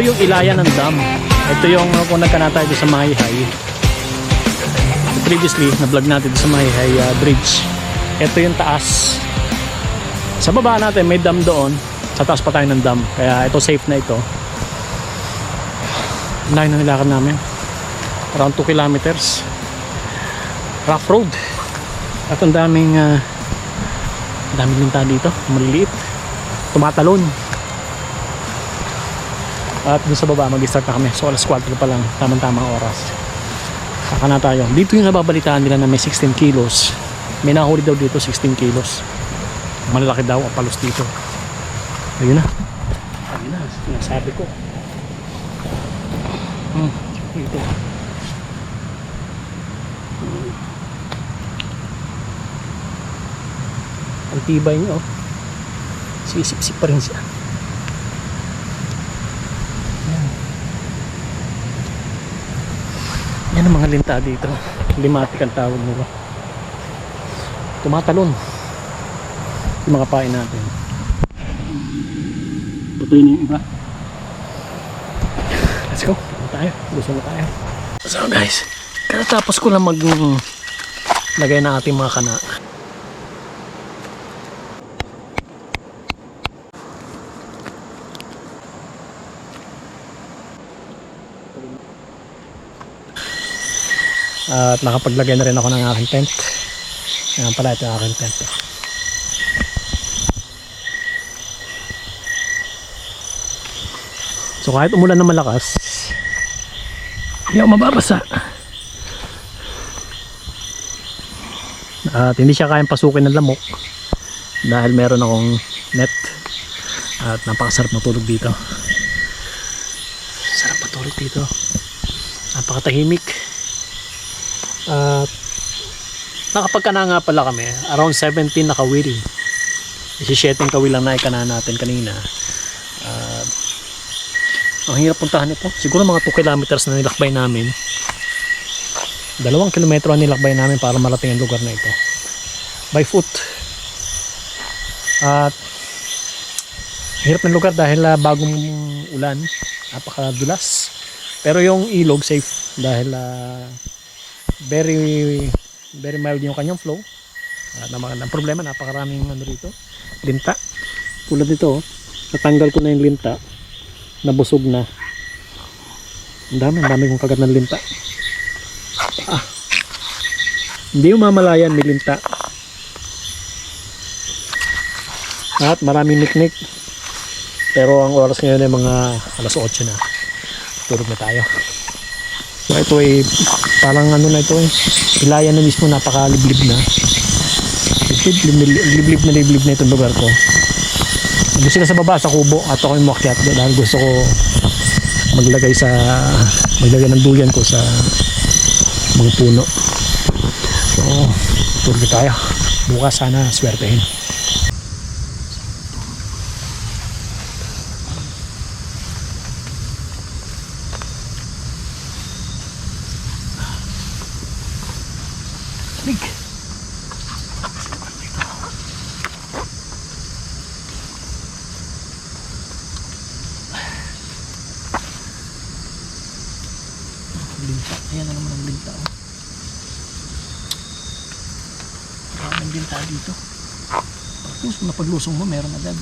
Ito yung ilayan ng dam. Ito yung uh, kung nagka na tayo sa Mahihay. Previously, na-vlog natin sa Mahihay uh, Bridge. Ito yung taas. Sa baba natin, may dam doon. Sa taas pa tayo ng dam. Kaya ito safe na ito. Layo na nilakad namin. Around 2 kilometers. Rough road. At ang daming uh, daming linta dito. Maliliit. Tumatalon. At dun sa baba, mag-start na kami. So alas 4 pa lang. Tamang-tamang oras. Saka na tayo. Dito yung nababalitaan nila na may 16 kilos. May nahuli daw dito 16 kilos. Malalaki daw ang palos dito. Ayun na. Ayun na. Sinasabi ko. Hmm. Dito. Ang tibay niya oh. Sisip-sip pa rin siya. Yan ang mga linta dito. Limatic ang tawag nila. Tumatalon. Yung mga pain natin. Patuloy na yung iba. Let's go. Ano tayo? Gusto na tayo. So guys, katapos ko lang mag lagay na ating mga kana. At nakapaglagay na rin ako ng aking tent. Yan pala ito yung aking tent. So kahit umulan na malakas, hindi ako mababasa. At hindi siya kayang pasukin ng lamok dahil meron akong net at napakasarap matulog dito. Sarap matulog dito. Napakatahimik. At nakapagkana nga pala kami, around 17 na kawili. Isisiyeteng kawilang na ikana natin kanina. At ang hirap puntahan ito. Siguro mga 2 kilometers na nilakbay namin. Dalawang kilometro ang nilakbay namin para marating ang lugar na ito. By foot. At hirap ng lugar dahil ah, bagong ulan. Napakadulas. Pero yung ilog safe dahil ah, very very mild yung kanyang flow. At naman ang problema napakaraming ano rito. Linta. Tulad nito, oh. natanggal ko na yung linta nabusog na ang dami, ang dami kong kagat ng linta ah hindi mamalayan may linta at maraming niknik pero ang oras ngayon ay mga alas 8 na tulog na tayo so ito ay parang ano na ito eh ilayan na mismo napakaliblib na liblib, liblib, liblib na liblib na itong lugar ko Nandun sila sa baba sa kubo at ako yung umakyat dahil gusto ko maglagay sa maglagay ng duyan ko sa mga puno. So, turgi tayo. Bukas sana swertehin. Lig. linta. Ayan na naman ang linta. Oh. Maraming linta dito. Tapos napaglusong mo, meron agad.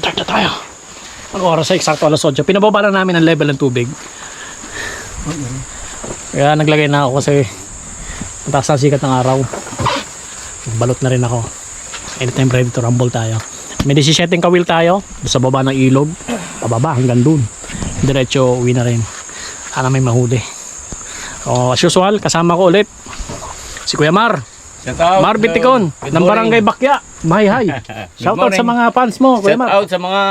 Tayo. Ang oras ay eksakto alas 8. Pinababa lang namin ang level ng tubig. Kaya naglagay na ako kasi mataas ang sikat ng araw. Balot na rin ako. Anytime ready to rumble tayo. May 17 kawil tayo. Sa baba ng ilog. Pababa hanggang dun. Diretso uwi na rin. Sana may mahuli. O, as usual, kasama ko ulit. Si Kuya Mar. Shout out. Mar Bitikon. Good Ng Barangay. Bakya. Mahay hay. Shout out morning. sa mga fans mo, Kuya Shout out sa mga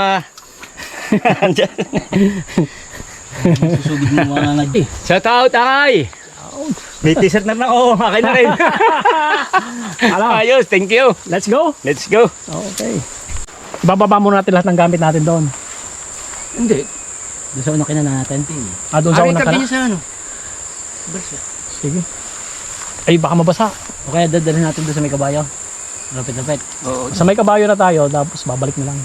Susugid mo mga nag... Shout out Akay. May t-shirt na lang ako. Akin na rin. Ayos, thank you. let's go. Let's go. Okay. Bababa muna natin lahat ng gamit natin doon. Hindi. Doon sa una kinan natin. Ah, doon sa Akin unang tabi kana. niya sa ano. Sige. Ay, baka mabasa. O kaya dadalhin natin doon sa may kabayo. Lapit-lapit. Oo. Sa may kabayo na tayo, tapos babalik na lang.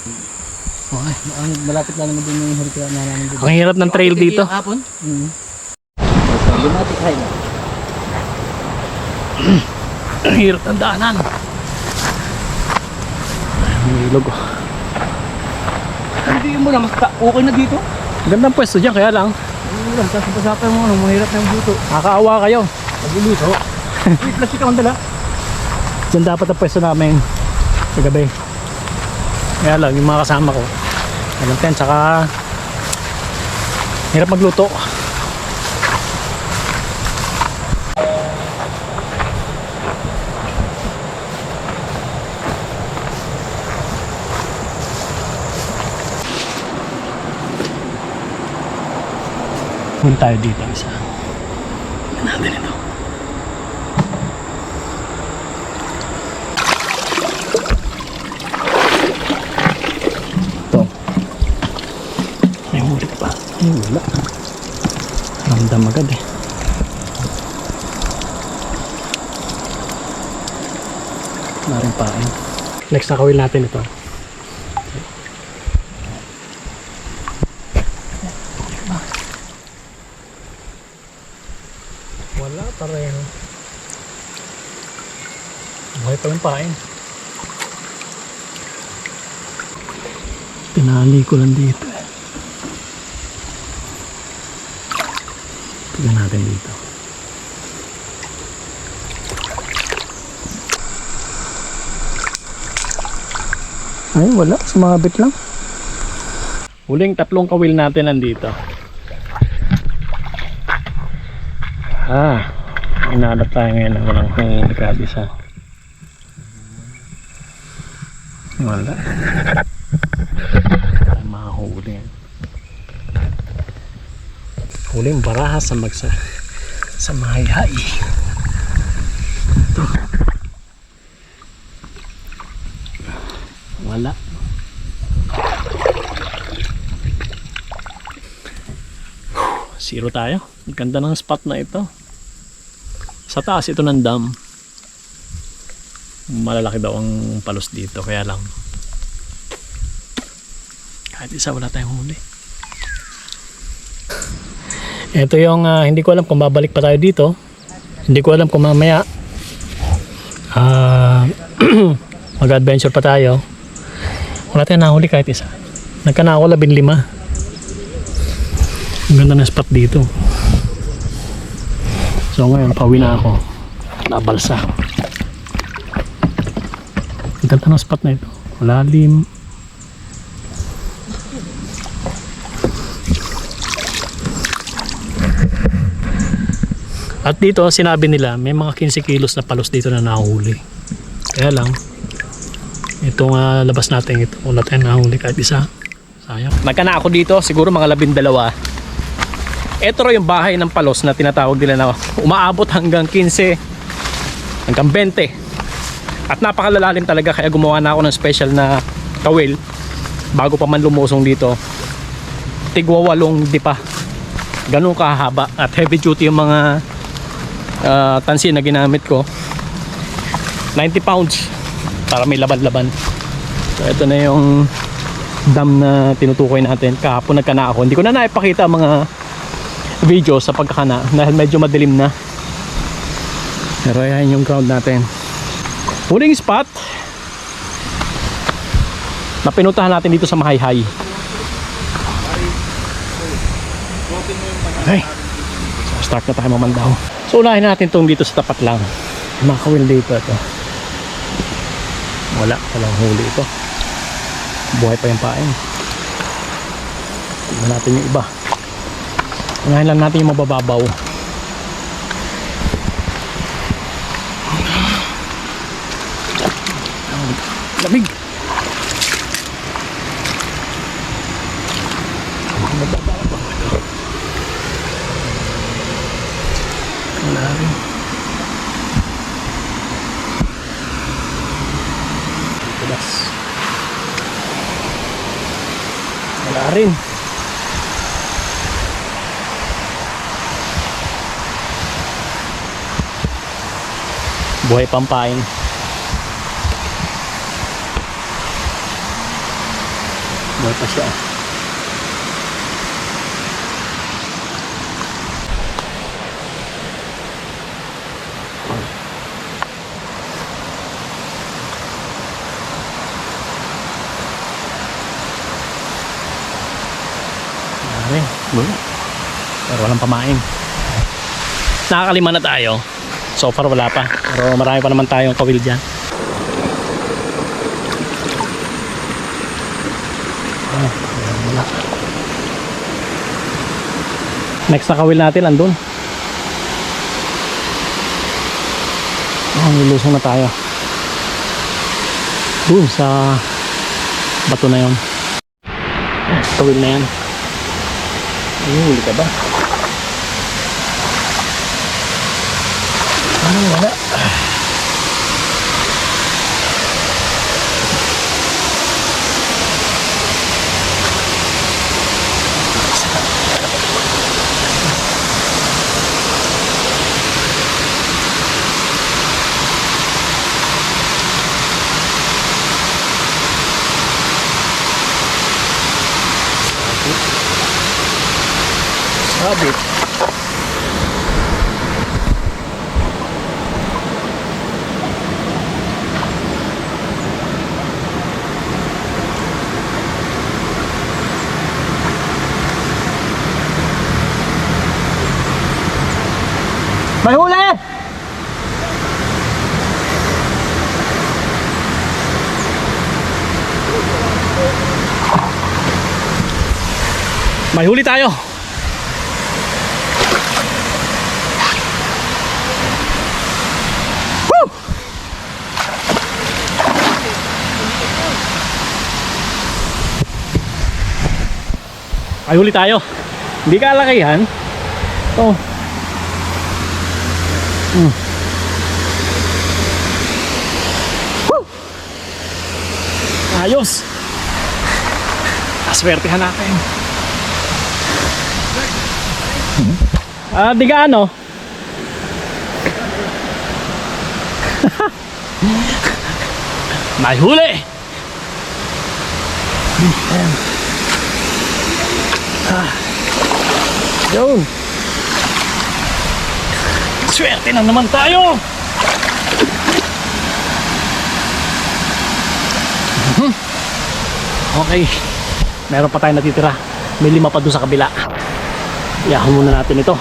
Okay. Ang malapit lang naman din yung hurikya na namin dito. Ang hirap ng trail dito. Hapon. Mm. Lumatik high. Ang hirap ng daanan. Ang ilog. oh. Hindi mo na mas okay na dito. Gandang pwesto dyan, kaya lang. Ano lang, tapos pasapay mo, ano, mahirap na yung buto. Nakakaawa kayo. Nagluluto. May plastic akong dala. Diyan dapat ang pwesto namin sa gabi. Kaya lang, yung mga kasama ko. Walang tent, saka hirap magluto. Punta tayo dito isa. Natin. Ito. May huli pa. Ay, wala. Ramdam agad eh. Maring pain. Next na kawil natin ito. Wala pareho. Buhay pa yung pain. Pinali ko lang dito eh. Tignan natin dito. Ay, wala. Sumabit lang. Huling tatlong kawil natin nandito. Ah, inalap tayo ngayon ng walang nagkabisa. Wala. Ay, mahuli. Huling baraha sa magsa sa mahayhay. Ito. Wala. Zero tayo. Ang ganda ng spot na ito. Sa taas ito ng dam. Malalaki daw ang palos dito. Kaya lang. Kahit isa wala tayong huli. Ito yung ah, hindi ko alam kung babalik pa tayo dito. Hindi ko alam kung mamaya ah, mag-adventure pa tayo. Wala tayong nahuli kahit isa. Nagkana ako labing lima. Ang ganda ng spot dito. So ngayon, pauwi na ako. Nabalsa. Ang ganda ng spot na ito. Malalim. At dito, sinabi nila, may mga 15 kilos na palos dito na nahuli. Kaya lang, itong ah, labas natin ito, wala tayong nahuli kahit isa. Sayang. Nagkana ako dito, siguro mga labindalawa. Ito raw yung bahay ng palos na tinatawag nila na umaabot hanggang 15, hanggang 20. At napakalalalim talaga kaya gumawa na ako ng special na kawil bago pa man lumusong dito. Tigwa walong dipa. Ganun kahaba at heavy duty yung mga ah, tansi na ginamit ko. 90 pounds para may laban-laban. So ito na yung dam na tinutukoy natin. Kahapon nagkana ako. Hindi ko na naipakita ang mga video sa pagkakana dahil medyo madilim na. Pero ayan yung ground natin. Huling spot. na pinuntahan natin dito sa Mahayhay. Okay. So, start na tayo mamandaw. So, unahin natin tong dito sa tapat lang. Mga dito ito. Wala. Walang huli ito. Buhay pa yung pain. Tignan natin yung iba. Unahin lang natin yung mabababaw. Lamig. Rin. Buhay pampain. Buhay pa siya. Wala. Pero walang pamain. Nakakalima na tayo. So far wala pa. Pero marami pa naman tayong kawil dyan. Ah. Next na kawil natin andun. Oh, nilusong na tayo. Doon sa bato na yon. Kawil na yan. Ayun, huli ka ba? Ano, wala. Sabit. May huli! May huli tayo. Woo! Huli tayo. Hindi ka alakihan. Oh. Mm. Woo! Ayos. Aswertehan natin. Ah, di ka ano? May huli! Ah. Yun. Swerte na naman tayo! Mhm. Okay. Meron pa tayo natitira. May lima pa doon sa kabila. Iyahon muna natin ito.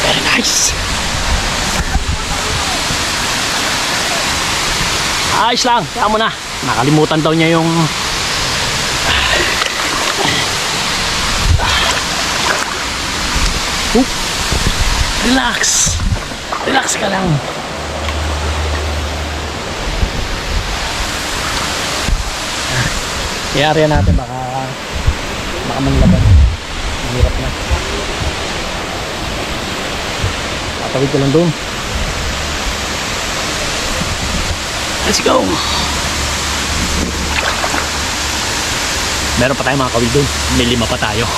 Very nice. Ayos lang. Kaya mo na. Nakalimutan daw niya yung Relax. Relax ka lang. I-area natin baka baka manlaban. Mahirap na. Tatawid ko lang doon. Let's go! Meron pa tayong mga kawil doon. May lima pa tayo.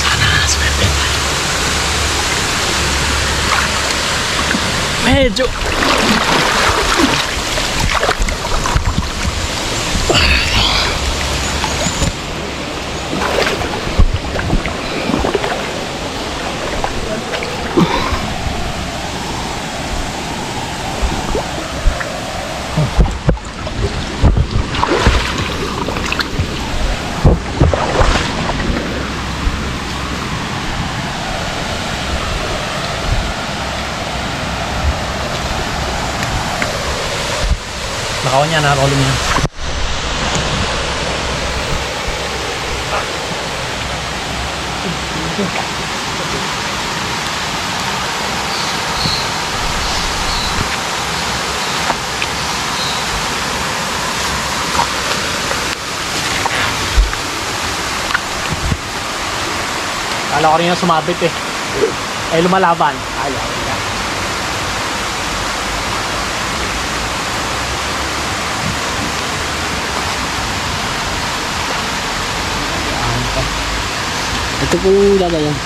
Sana, swerte tayo. Medyo. Nakaon niya, na-rolling niya. Kala ko rin yung sumabit eh. Eh lumalaban. Ayaw. Ito po yung dadayan.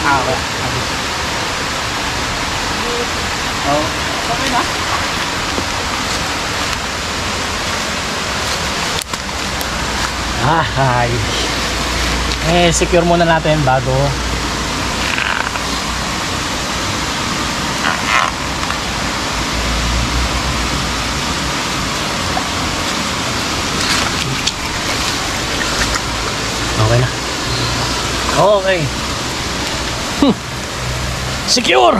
Ah, okay. Oh, okay na. Ah, hi. Eh, secure muna natin bago Okay. Secure!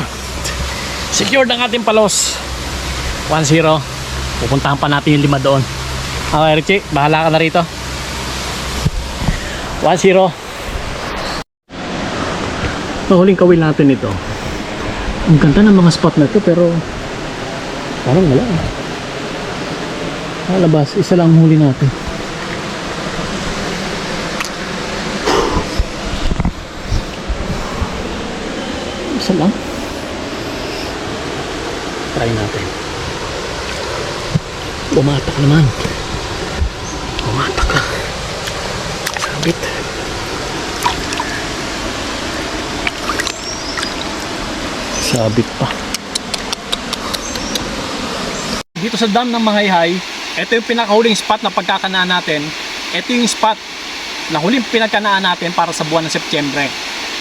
Secure ang ating palos. 1-0. Pupuntahan pa natin yung lima doon. Okay, Richie. Bahala ka na rito. 1-0. Nahuling kawil natin ito. Ang ganda ng mga spot na ito pero parang wala. Malabas. Isa lang ang huli natin. Isa lang. Try natin. Bumatak naman. Bumatak ka. Sabit. Sabit pa. Dito sa dam ng Mahayhay, ito yung pinakahuling spot na pagkakanaan natin. Ito yung spot na huling pinagkanaan natin para sa buwan ng Setyembre.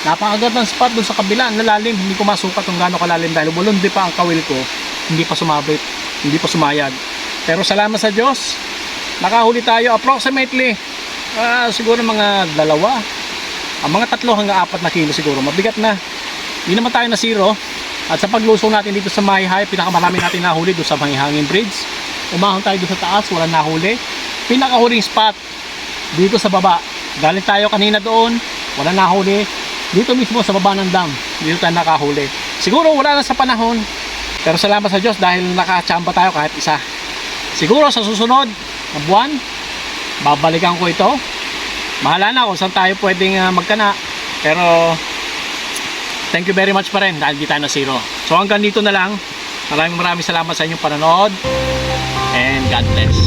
Napakagandang spot doon sa kabila, ang hindi ko masukat kung gaano kalalim dahil bulundi pa ang kawil ko, hindi pa sumabit, hindi pa sumayag. Pero salamat sa Diyos, nakahuli tayo approximately ah, siguro mga dalawa, ang mga tatlo hanggang apat na kilo siguro, mabigat na. Hindi naman tayo na zero. At sa paglusong natin dito sa Mayhay, pinakamarami natin nahuli doon sa Manghihangin Bridge. Umahon tayo doon sa taas, wala nahuli. Pinakahuling spot dito sa baba. Galing tayo kanina doon, wala nahuli. Dito mismo sa baba ng dam, dito tayo nakahuli. Siguro wala na sa panahon, pero salamat sa Diyos dahil nakachamba tayo kahit isa. Siguro sa susunod na buwan, babalikan ko ito. Mahala na kung saan tayo pwedeng ah, magkana. Pero thank you very much pa rin dahil di tayo na zero. So hanggang dito na lang. Maraming maraming salamat sa inyong panonood. And God bless.